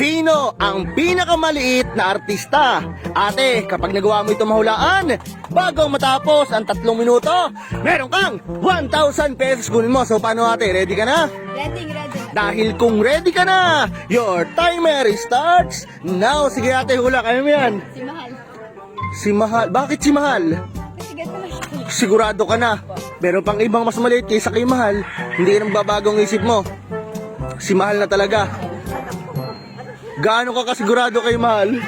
Sino ang pinakamaliit na artista? Ate, kapag nagawa mo ito mahulaan, bago matapos ang tatlong minuto, meron kang 1,000 pesos kunin mo. So paano ate, ready ka na? Ready, ready. Dahil kung ready ka na, your timer starts now. Sige ate, hula kayo mo yan. Si Mahal. Si Mahal, bakit si Mahal? Sigurado ka na. Meron pang ibang mas maliit kaysa kay Mahal. Hindi ka nang babagong isip mo. Si Mahal na talaga. Gaano ka kasigurado kay Mahal?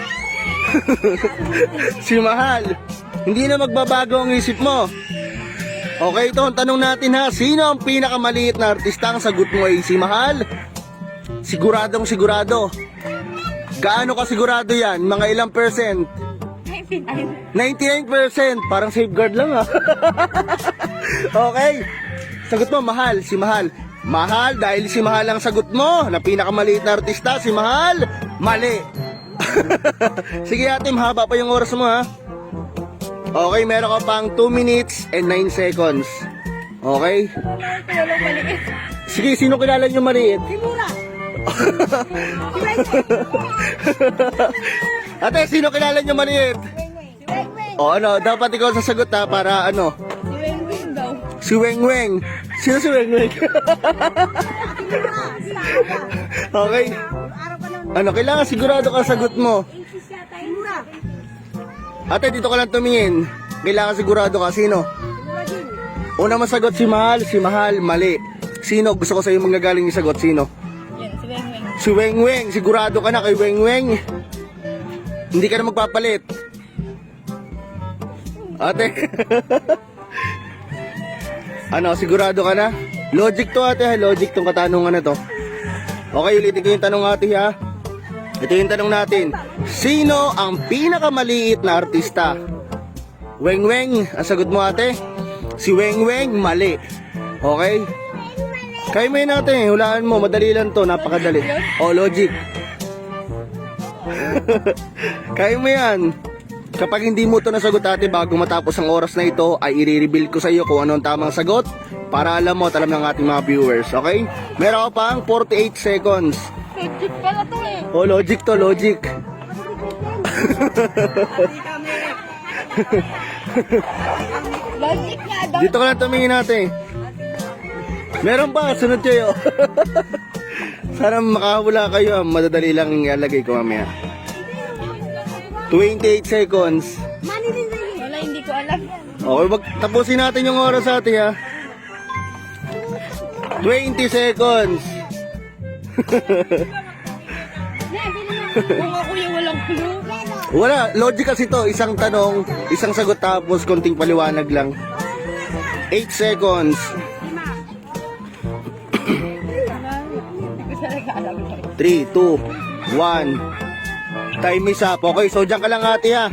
si Mahal. Hindi na magbabago ang isip mo. Okay, ito ang tanong natin ha. Sino ang pinakamaliit na artista? Ang sagot mo ay si Mahal? Siguradong sigurado. Gaano ka sigurado yan? Mga ilang percent? 99. 99%, parang safeguard lang ah. okay. Sagot mo, mahal, si mahal. Mahal, dahil si mahal ang sagot mo, na pinakamaliit na artista, si mahal, mali. Sige ate, mahaba pa yung oras mo ha. Okay, meron ka pang 2 minutes and 9 seconds. Okay? Walang maliit. Sige, sino kilala nyo maliit? Si Mura. Ate, sino kilala nyo maliit? O ano, dapat ikaw sasagot ha, para ano, Si Weng Weng daw. Si Weng Weng. Sino si Weng Weng? okay. Ano, kailangan sigurado ka sagot mo. Ate, dito ka lang tumingin. Kailangan sigurado ka. Sino? Una masagot si Mahal, si Mahal, mali. Sino? Gusto ko sa'yo manggagaling yung sagot. Sino? Yan, si Weng Weng. Si Weng Weng. Sigurado ka na kay Weng Weng. Hindi ka na magpapalit. Ate. ano, sigurado ka na? Logic to ate ha. Logic tong katanungan na to. Okay, ulitin ko yung tanong ate ha. Ito yung tanong natin. Sino ang pinakamaliit na artista? Weng Weng, ang sagot mo ate? Si Weng Weng, mali. Okay? Kaya yun natin, hulaan mo, madali lang to, napakadali. O, logic. Kaya mo yan. Kapag hindi mo to nasagot ate bago matapos ang oras na ito, ay i-reveal ko sa iyo kung ano ang tamang sagot para alam mo at alam ng ating mga viewers, okay? Meron ka pang 48 seconds. Legit pala to eh. O, logic to, logic. Logic nga daw. Dito ka lang tumingin natin. Meron pa, sunod kayo. Sana makahula kayo, ah. madadali lang ilalagay ko mamaya. 28 seconds. Wala, hindi ko alam. Okay, wag tapusin natin yung oras natin ha. 20 seconds. Kung ako yung walang clue. Wala, logic kasi to. Isang tanong, isang sagot tapos konting paliwanag lang. 8 seconds. 3, 2, 1. Time is up. Okay, so dyan ka lang ate ha.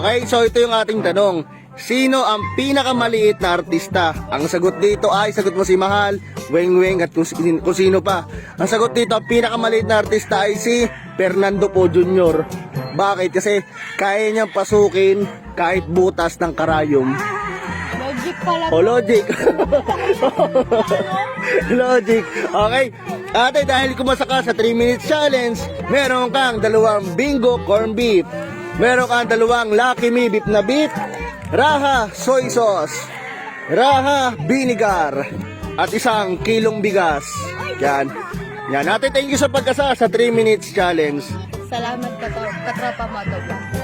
Okay, so ito yung ating tanong. Sino ang pinakamaliit na artista? Ang sagot dito ay, sagot mo si Mahal, Weng Weng at kung, sin- kung sino pa. Ang sagot dito, ang pinakamaliit na artista ay si Fernando Po Jr. Bakit? Kasi kaya niyang pasukin kahit butas ng karayom. Logic pala. O logic. logic. Okay. Ate, dahil kumasa ka sa 3 minutes challenge, meron kang dalawang bingo corn beef. Meron kang dalawang Lucky Me beef na beef. Raha soy sauce. Raha vinegar. At isang kilong bigas. Yan. Yan. Ate, thank you sa pagkasa sa 3 minutes challenge. Salamat ka to. Katropa mo.